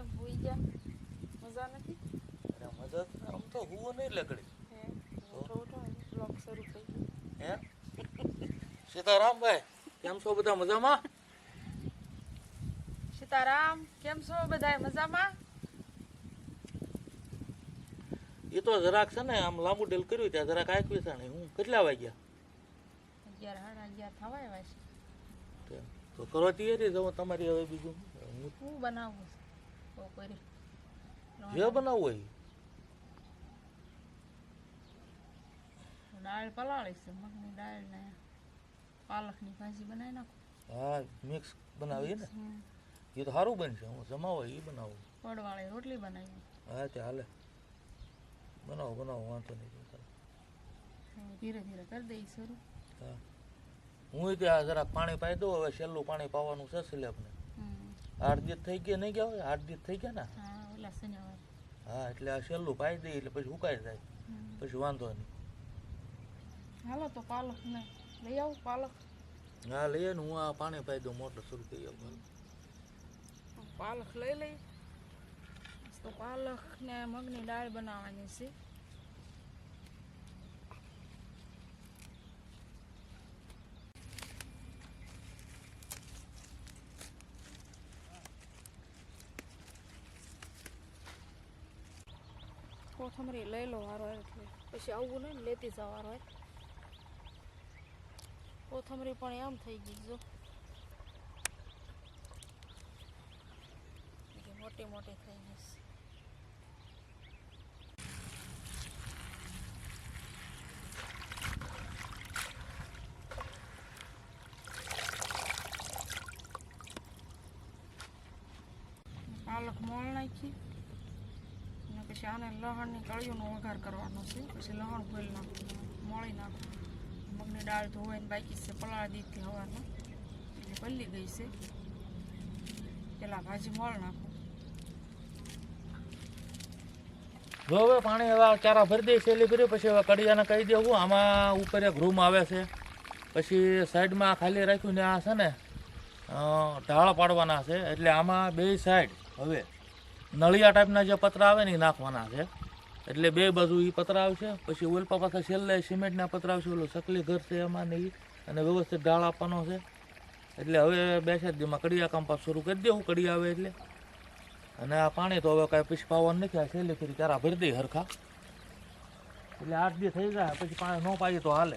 કેમ હોઈ ગયા. મજા નથી? અરે મદદ આમ તો હુવો નહીં લગડી. હે ઉઠો ઉઠો બ્લોગ શરૂ થઈ હે? સીતારામભાઈ કેમ છો બધા મજામાં? સીતારામ કેમ છો બધા મજામાં? એ તો જરાક છે ને આમ લાંબુ ડેલ કર્યું ત્યાં જરાક આંકવી છે ને હું કેટલા વાગ્યા? અગિયાર સાડા અગિયાર થવાય આવ્યા છે તો કરો તૈયારી જવું તમારી હવે બીજું હું છે બપોરે. જે બનાવવું હોય દાળ મગની દાળ ને પાલકની ભાજી બનાવી નાખો. હા મિક્સ બનાવી ને? એ તો સારું બનશે હું જમાવો એ બનાવું. પડવાળી રોટલી બનાવી. હા તે હાલે. બનાવો બનાવો વાંધો નહીં ધીરે ધીરે કરી દઈ શરૂ. હા. હું ત્યાં જરાક પાણી પાઈ દઉં હવે છેલ્લું પાણી પાવાનું છે સ્લેબને. આઠ દિવસ થઈ ગયા નહીં ગયા હોય? આઠ દિવસ થઈ ગયા ને? હા એટલે આ છેલ્લું પાઈ દઈ એટલે પછી ઉકાઈ જાય. પછી વાંધો નહીં. હાલો તો પાલક ને લઈ આવું પાલક. હા લઈએ ને હું આ પાણી પાઈ દઉં મોટર શરૂ થઈ આવું પાલક લઈ લઈ. તો પાલક ને મગની દાળ બનાવવાની છે. કોથમરી લઈ લો વારો એટલે પછી આવવું નહીં લેતી જવાનો હોય. કોથમરી પણ એમ થઈ ગઈ જો. મોટી મોટી થઈ ગઈ છે. પાલક નાખી. પછી આને લહણની કળીઓનો વઘાર કરવાનો છે. પછી લહણ ભૂલ નાખવું મોળી નાખવું મગની દાળ ધોવાઈને બાકી છે, પલાળી દીધી હવાના એટલે પલ્લી ગઈ છે. પેલા ભાજી મોળ નાખું. હવે પાણી હવે ચારા ભરી દઈ સેલી ભરી, પછી હવે કડિયાને કહી દેવું આમાં ઉપર એક રૂમ આવે છે. પછી સાઈડમાં ખાલી રાખ્યું ને આ છે ને ઢાળ પાડવાના છે. એટલે આમાં બે સાઈડ હવે. નળિયા ટાઈપના જે પતરા આવે ને એ નાખવાના છે. એટલે બે બાજુ એ પતરા આવશે, પછી ઓલપા પાછા છેલ્લે સિમેન્ટના પતરા આવશે, ઓલું સકલી ઘર છે એમાં ને એ અને વ્યવસ્થિત ઢાળ આપવાનો છે. એટલે હવે બે સાત દીમાં કડિયા કામ પાછું શરૂ કરી દેવું કડિયા આવે એટલે. અને આ પાણી તો હવે કાંઈ પછી પાવાનું નથી, આ છેલ્લી ફેરી ચારા ભરી દઈ હરખા. એટલે આઠ દી થઈ જાય પછી પાણી ન પાઈએ તો હાલે.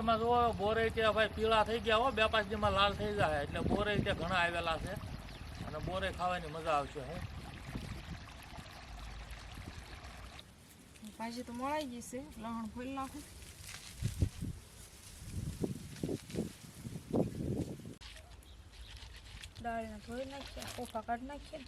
બોર્ડ એમાં જોવો બોરે ત્યાં ભાઈ પીળા થઈ ગયા હો, બે પાંચ દીમાં લાલ થઈ જાય. એટલે બોરે ત્યાં ઘણા આવેલા છે. અને બોરે ખાવાની મજા આવશે, હું. ભાજી તો મળાઈ ગઈ છે. લહણ ફોલ નાખું. દાળને ધોઈ નાખીએ કોફા કાઢી નાખીએ.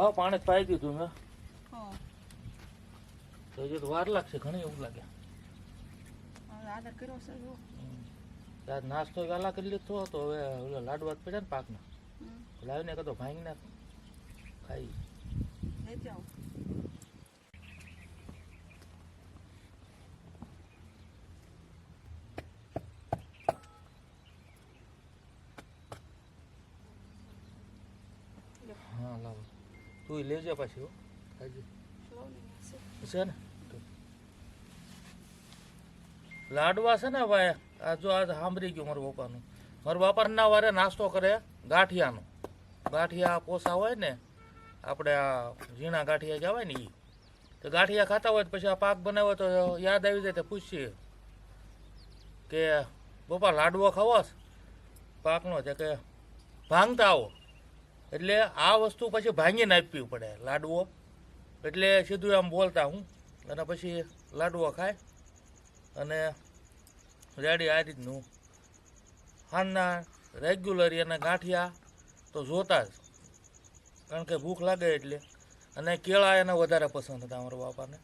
હા પાણી પાઈ દીધું મેં. તો હજી તો વાર લાગશે ઘણી એવું લાગે. ત્યાં નાસ્તો વહેલા કરી લીધો તો હવે ઓલા લાડવા પડ્યા ને પાકના. લાવીને કદો ભાંગી નાખ. ખાઈ. લેતી આવું હા લાવો તું લેજે પાછી હો. ખાજે છે. ને? લાડવા છે ને ભાઈ આ જો આ સાંભળી ગયું મારા પપ્પાનું. મારા બાપાના વારે નાસ્તો કરે ગાંઠિયાનો. ગાંઠિયા પોસા હોય ને આપણે આ ઝીણા ગાંઠિયા જવાય ને એ તો ગાંઠિયા ખાતા હોય તો પછી આ પાક બનાવ્યો તો યાદ આવી જાય તો પૂછીએ. કે પપ્પા લાડવો ખાવો પાકનો છે કે ભાંગતા આવો? એટલે આ વસ્તુ પછી ભાંગીને આપવી પડે લાડવો એટલે સીધું આમ બોલતા હું અને પછી લાડવો ખાય અને રેડી આ રીતનું. હાનના રેગ્યુલર એને ગાંઠિયા તો જોતા જ કારણ કે ભૂખ લાગે એટલે. અને કેળા એને વધારે પસંદ હતા અમારા બાપાને.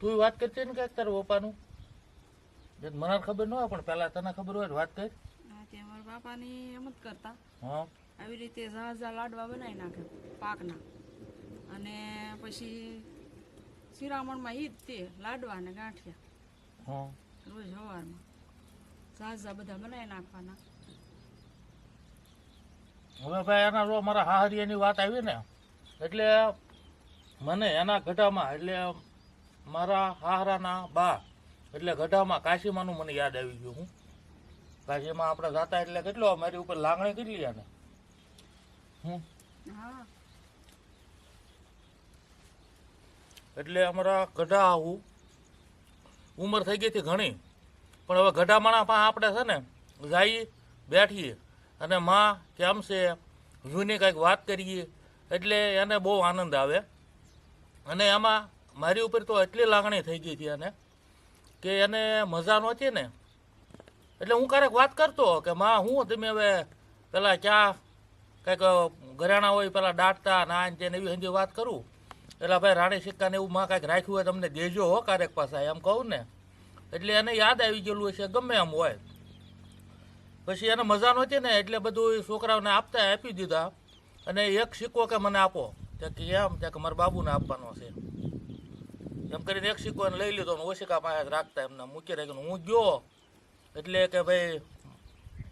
તું વાત કરતી ને કાંઈક તારા બાપાનું જે મને ખબર ન હોય પણ પહેલાં તને ખબર હોય વાત કર. બાપાની એમ જ કરતા. હા. આવી રીતે ઝાઝા લાડવા બનાવી નાખે પાકના. અને પછી શિરામણમાં ઈ જ તે લાડવા ને ગાંઠિયા. રોજ સવારમાં ઝાઝા બધા બનાવી નાખવાના. હવે ભાઈ એના જો મારા હાહરિયાની વાત આવી ને એટલે મને એના ગઢામાં એટલે મારા હાહરાના બા એટલે ગઢામાં કાશીમાનું મને યાદ આવી ગયું હું. કાશીમાં આપણે જાતા એટલે કેટલો મારી ઉપર લાગણી કેટલી એને હા એટલે અમારા ગઢા આવું. ઉંમર થઈ ગઈ હતી ઘણી. પણ હવે ગઢામાણા પણ આપણે છે ને જઈએ બેઠીએ. અને માં કેમ છે? જૂની કંઈક વાત કરીએ. એટલે એને બહુ આનંદ આવે. અને એમાં મારી ઉપર તો એટલી લાગણી થઈ ગઈ હતી એને કે એને મજા નહોતી ને. એટલે હું ક્યારેક વાત કરતો કે માં હું તમે હવે પેલા ક્યાં કંઈક ઘરેણા હોય, પેલા દાટતા ના ને તેને એવી હંજી વાત કરું, એટલે ભાઈ રાણી સિક્કાને એવું માં કાંઈક રાખ્યું હોય તમને દેજો હો કારેક પાછા, એમ કહું ને. એટલે એને યાદ આવી ગયેલું હશે, ગમે એમ હોય. પછી એને મજા નહોતી ને, એટલે બધું છોકરાઓને આપતા આપી દીધા. અને એક સિક્કો કે મને આપો. તે કે એમ, તે કે મારા બાબુને આપવાનો છે. એમ કરીને એક સિક્કો એને લઈ લીધો ઓશિકા પાસે રાખતા એમને મૂકી રાખ્યું. હું ગયો, એટલે કે ભાઈ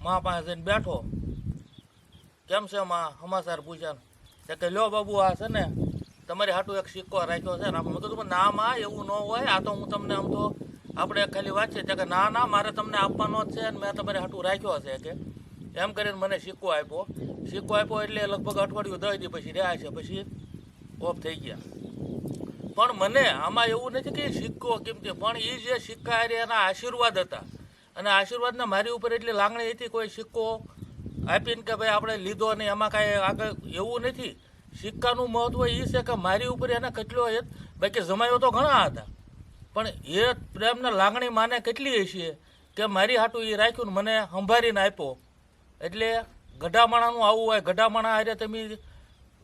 મા પાસે જઈને બેઠો. કેમ છે માં? સમાચાર પૂછ્યા તે કે, લ્યો બાબુ, આ છે ને, તમારી હાટું એક સિક્કો રાખ્યો છે આમ મેં કીધું ના માં એવું ન હોય. આ તો હું તમને આમ તો, આપણે ખાલી વાત છે. કે, ના ના, મારે તમને આપવાનો જ છે અને મેં તમારી હાટું રાખ્યો છે. કે, એમ કરીને મને સિક્કો આપ્યો. સિક્કો આપ્યો એટલે લગભગ અઠવાડિયું દઈ દી પછી રહ્યા છે. પછી ઓફ થઈ ગયા. પણ મને આમાં એવું નથી કે સિક્કો કિંમતી પણ એ જે સિક્કા એના આશીર્વાદ હતા. અને આશીર્વાદને મારી ઉપર એટલી લાગણી હતી કોઈ સિક્કો આપીને કે ભાઈ આપણે લીધો ને એમાં કાંઈ આગળ એવું નથી. સિક્કાનું મહત્વ એ છે કે મારી ઉપર એને કેટલો એ બાકી જમાયો તો ઘણા હતા. પણ એ પ્રેમને લાગણી માને કેટલી હશે કે મારી હાટું એ રાખ્યું ને મને સંભાળીને આપ્યો. એટલે ગઢામાણાનું આવું હોય, ગઢામાણા હારે તમે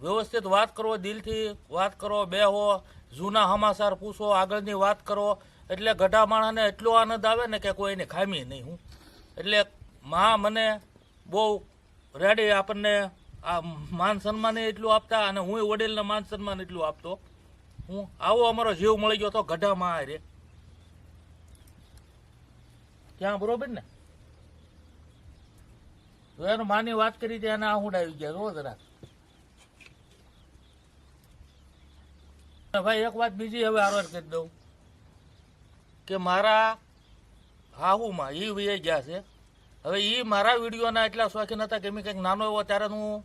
વ્યવસ્થિત વાત કરો, દિલથી વાત કરો, બેહો, જૂના સમાચાર પૂછો, આગળની વાત કરો. એટલે ગઢામાણાને એટલો આનંદ આવે ને કે કોઈની ખામી નહીં, હું. એટલે મા મને બહુ રેડી, આપણને આ માન સન્માન એટલું આપતા અને હું વડીલને માન સન્માન એટલું આપતો. હું આવો અમારો જીવ મળી ગયો તો ગઢામાં રે. ક્યાં, બરોબર ને? તો માની વાત કરી હતી, એને આહુડ આવી ગયા રોજ રાત ભાઈ, એક વાત બીજી હવે આરોર કરી દઉં કે મારા હાહુમાં એ વહી ગયા છે. હવે એ મારા વિડીયોના એટલા શોખીન હતા કે મેં કંઈક નાનો એવો ત્યારે હું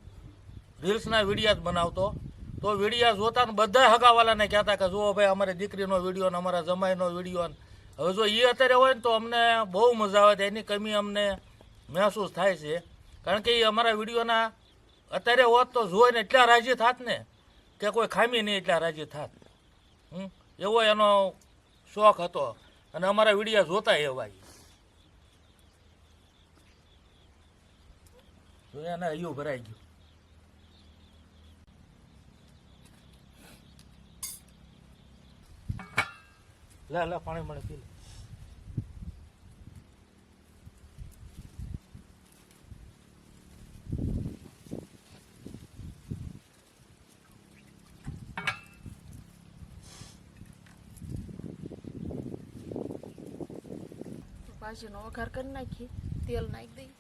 રીલ્સના વિડીયા જ બનાવતો. તો વિડીયા જોતા ને બધા હગાવાલાને કહેતા કે જુઓ ભાઈ, અમારી દીકરીનો વીડિયો ને અમારા જમાઈનો વીડિયો ને. હવે જો એ અત્યારે હોય ને તો અમને બહુ મજા આવે, એની કમી અમને મહેસૂસ થાય છે. કારણ કે એ અમારા વિડીયોના અત્યારે હોત તો જોઈને એટલા રાજી થાત ને કે કોઈ ખામી નહીં એટલા રાજી થાત. એવો એનો શોખ હતો. અને અમારા વિડીયા જોતા એવા તો એને હૈયું ભરાઈ ગયું. લે લે, પાણી મને પી લે. ભાજીનો વઘાર કરી નાખી, તેલ નાખી દઈ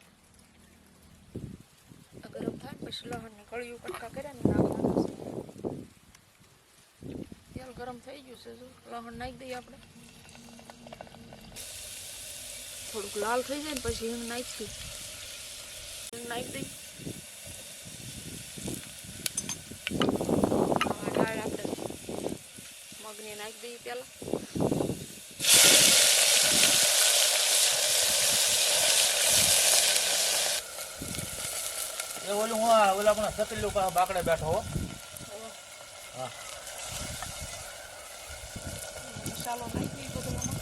આ ગરમ થાય ને પછી લસણની કળિયું કટકા કર્યા ને નાખવાનું તેલ ગરમ થઈ ગયું છે જો લસણ નાખી દઈએ આપણે. થોડુંક લાલ થઈ જાય ને પછી હિંગ નાખી હિંગ નાખી દઈ આમાં મગની નાખી દઈએ પહેલાં. ઓલું હું ઓલા પણ સતરીલું લોકો બાકડે બેઠો હો હા મસાલો નાખી બધું આમાં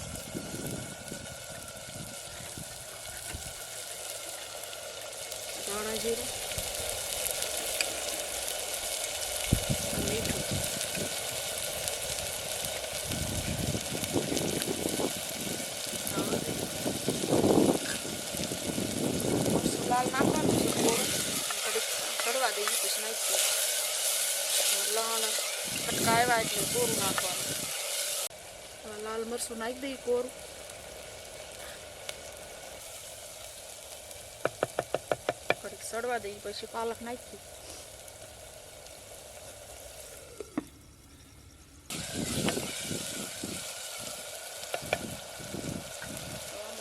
ધાણા જીરું અને મીઠું મરચું લાલ નાખવાનું છે થોડું કડીક કડવા દઈએ પછી નાખીએ લણ કટકા આવ્યા કોરું નાખવાનું લાલ મરચું નાખી દઈએ કોરું કડીક સડવા દઈએ પછી પાલક નાખી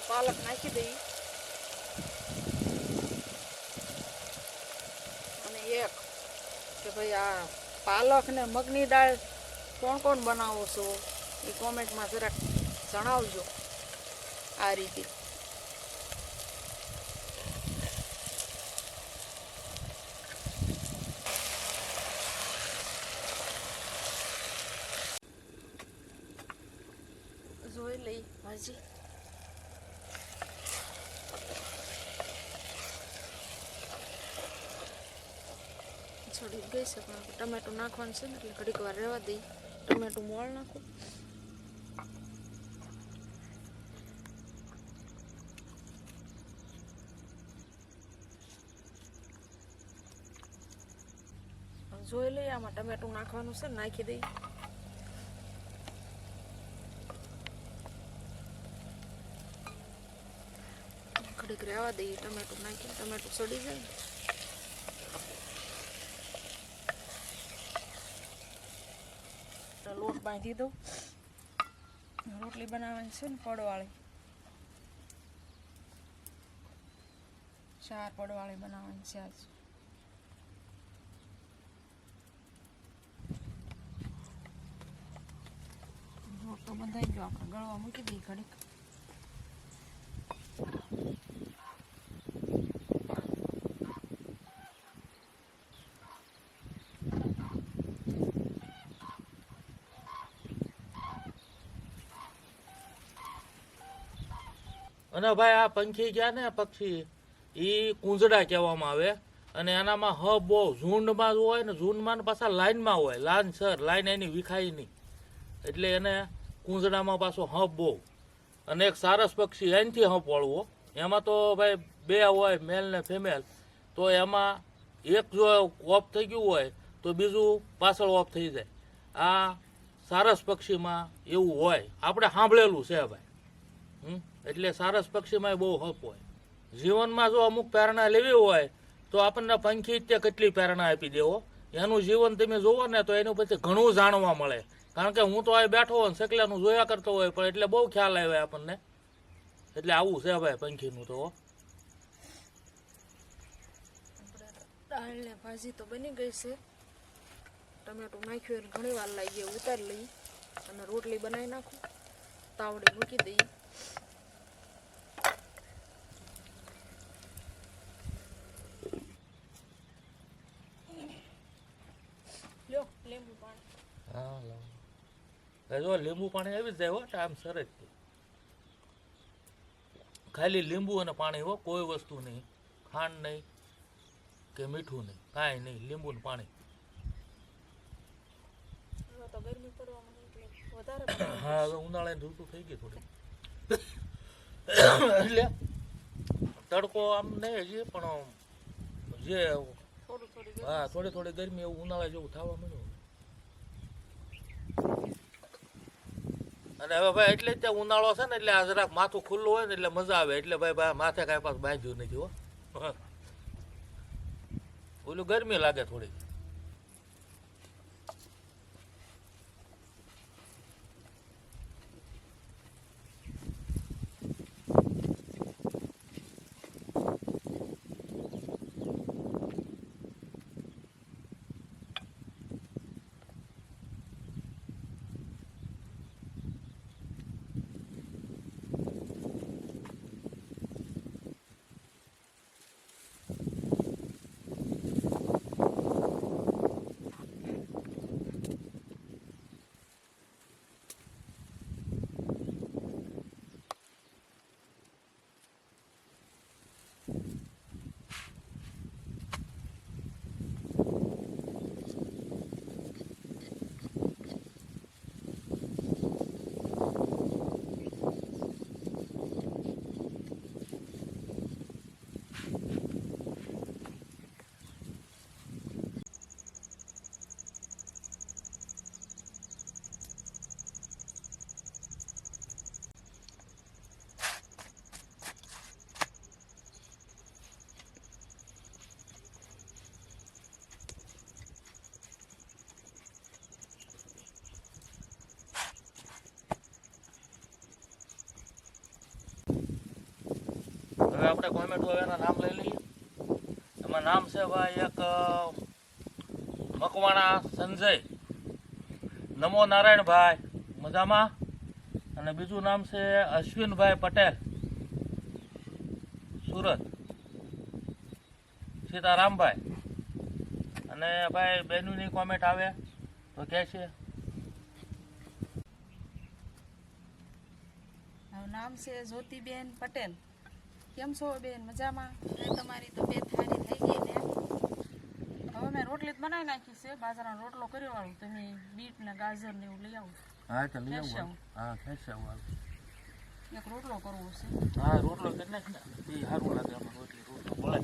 પાલક નાખી દઈ અને એક કે ભાઈ આ પાલક ને મગની દાળ કોણ કોણ બનાવો છો? એ કોમેન્ટમાં જરાક જણાવજો આ રીતે. જોઈ લઈ ભાજી છોડી ગઈ છે પણ ટમેટું નાખવાનું છે ને એટલે ઘડીક વાર રહેવા દઈ. ટમેટું મોળ નાખું જોઈ લઈએ આમાં ટમેટું નાખવાનું છે નાખી દઈ ઘડીક રહેવા દઈએ ટમેટું નાખીને ટમેટું સડી જાય ને તો લોટ બાંધી દઉં. રોટલી બનાવવાની છે ને પડવાળી. ચાર પડવાળી બનાવવાની છે આજ. રોટલો બંધાઈ ગયો. આપણે ગળવા મૂકી દઈએ ઘડીક. અને ભાઈ આ પંખી ગયા ને પક્ષી એ કુંજડા કહેવામાં આવે. અને એનામાં હ બહુ, ઝુંડમાં જ હોય ને ઝુંડમાં પાછા લાઇનમાં હોય. લાઈન સર, લાઈન એની વિખાય નહીં. એટલે એને કુંજડામાં પાછો હપ બહુ. અને એક સારસ પક્ષી એનથી હપ વળવો. એમાં તો ભાઈ બે હોય મેલ ને ફિમેલ તો એમાં એક જો ઓફ થઈ ગયું હોય, તો બીજું પાછળ ઓફ થઈ જાય. આ સારસ પક્ષીમાં એવું હોય. આપણે સાંભળેલું છે ભાઈ. હમ? એટલે સારસ પક્ષીમાં બહુ હપ હોય. જીવનમાં જો અમુક પ્રેરણા લેવી હોય, તો આપણને પંખી તે કેટલી પ્રેરણા આપી દેવો? એનું જીવન તમે જોવો ને, તો એનું પછી ઘણું જાણવા મળે. કારણ કે હું તો અહીં બેઠો હોય સકલાનું જોયા કરતો હોય, પણ એટલે બહુ ખ્યાલ આવે આપણને. એટલે આવું છે ભાઈ પંખીનું તો, હો. આપણે દાળ ને ભાજી તો બની ગઈ છે. ટમેટું નાખ્યું ઘણી વાર લાગીએ ઉતારી લઈ અને રોટલી બનાવી નાખું. તાવડી મૂકી દઈએ લ્યો લીંબુ પાણી હા લાવો. જો લીંબુ પાણી આવી જાય હો ટાઈમ સરસ ખાલી લીંબુ અને પાણી હો કોઈ વસ્તુ નહીં. ખાંડ નહીં કે મીઠું નહીં કાંઈ નહીં લીંબુ ને પાણી. હા હવે ઉનાળાની ઋતુ થઈ ગઈ થોડી એટલે તડકો આમ નહીં હજી પણ જે હા થોડી થોડી ગરમી એવું ઉનાળા જેવું થવા મળ્યું અને હવે ભાઈ એટલે જ ઉનાળો છે ને, એટલે આ જરાક માથું ખુલ્લું હોય ને, એટલે મજા આવે એટલે ભાઈ ભાઈ માથે કાંઈ પાછું બાંધ્યું નથી, હા. ઓલું ગરમી લાગે થોડી આપણે કોમેન્ટ એના નામ લઈ લઈએ. એમાં નામ છે ભાઈ એક મકવાણા સંજય. નમો નારાયણભાઈ મજામાં? અને બીજું નામ છે અશ્વિનભાઈ પટેલ. સુરત. સીતારામભાઈ. અને ભાઈ બેનુની કોમેન્ટ આવે તો કહે છે. નામ છે જ્યોતિબેન પટેલ. કેમ છો બેન? મજામાં? તમારી તબિયત સારી થઈ ગઈ ને. હવે મેં રોટલી જ બનાવી નાખી છે. બાજરાનો રોટલો કર્યો વાળું તમે બીટ ને ગાજર ને એવું લઈ આવો. હા તો લઈ આવો. હા ખેંચી આવું એક રોટલો કરવો છે. હા રોટલો કેટલા એ સારું લાગે આમાં રોટલી રોટલો બોલે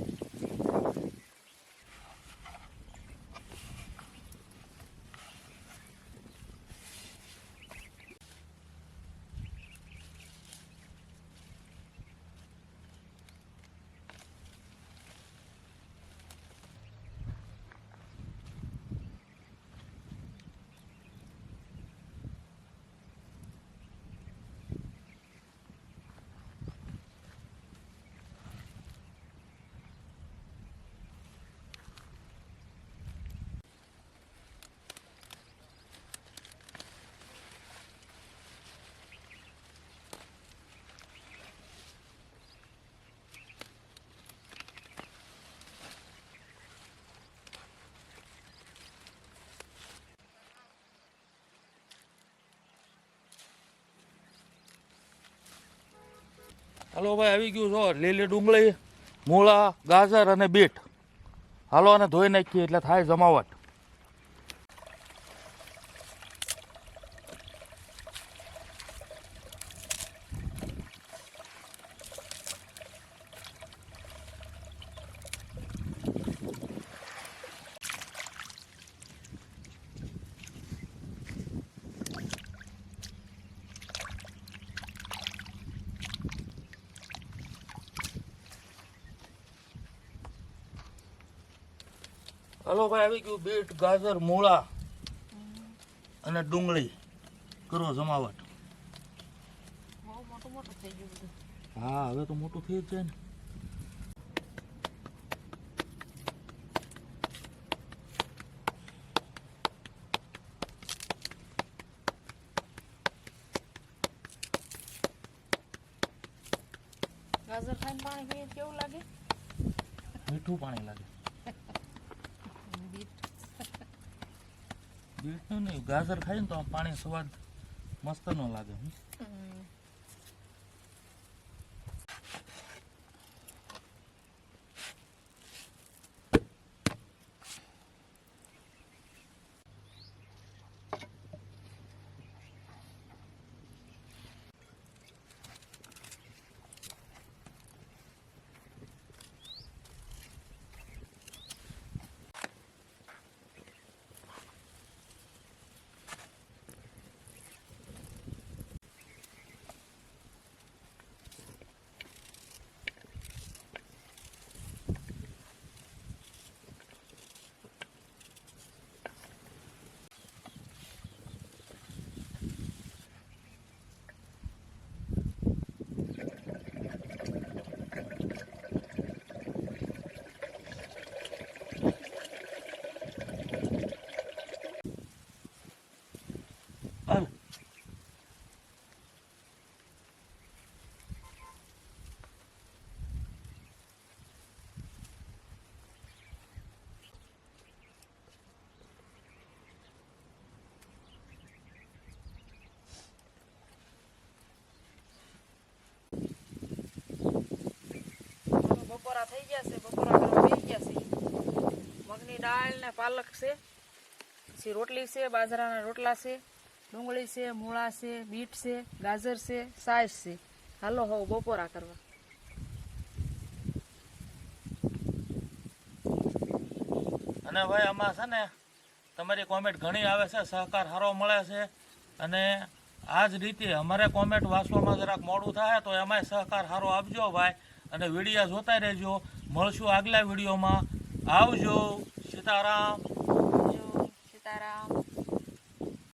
હાલો ભાઈ, આવી ગયું છો. લીલી ડુંગળી, મૂળા, ગાજર અને બીટ. હાલો અને ધોઈ નાખીએ એટલે થાય જમાવટ. હાલો ભાઈ આવી ગયું બીટ ગાજર મૂળા અને ડુંગળી. કરો જમાવટ. હા હવે તો મોટું થઈ જ જાય ને. ગાજર ખાઈને પાણી પીએ કેવું લાગે? મીઠું પાણી લાગે બીટ બીટનું નહીં ગાજર ખાઈ ને તો પાણી સ્વાદ મસ્ત નો લાગે થઈ ગયા છે બપોરા બેસી ગયા છે મગની દાળ ને પાલક છે, પછી રોટલી છે, બાજરાના રોટલા છે, ડુંગળી છે, મૂળા છે, બીટ છે, ગાજર છે સાસ છે. હાલો હવે બપોરા કરવા. અને ભાઈ આમાં છે ને, તમારી કોમેન્ટ ઘણી આવે છે, સહકાર સારો મળે છે. અને આ જ રીતે અમારે કોમેન્ટ વાંચવામાં જરાક મોડું થાય, તો એમાંય સહકાર સારો આપજો ભાઈ. અને વિડીયા જોતા રહેજો. મળશું આગલા વિડીયોમાં. આવજો. સીતારામ. સીતારામ.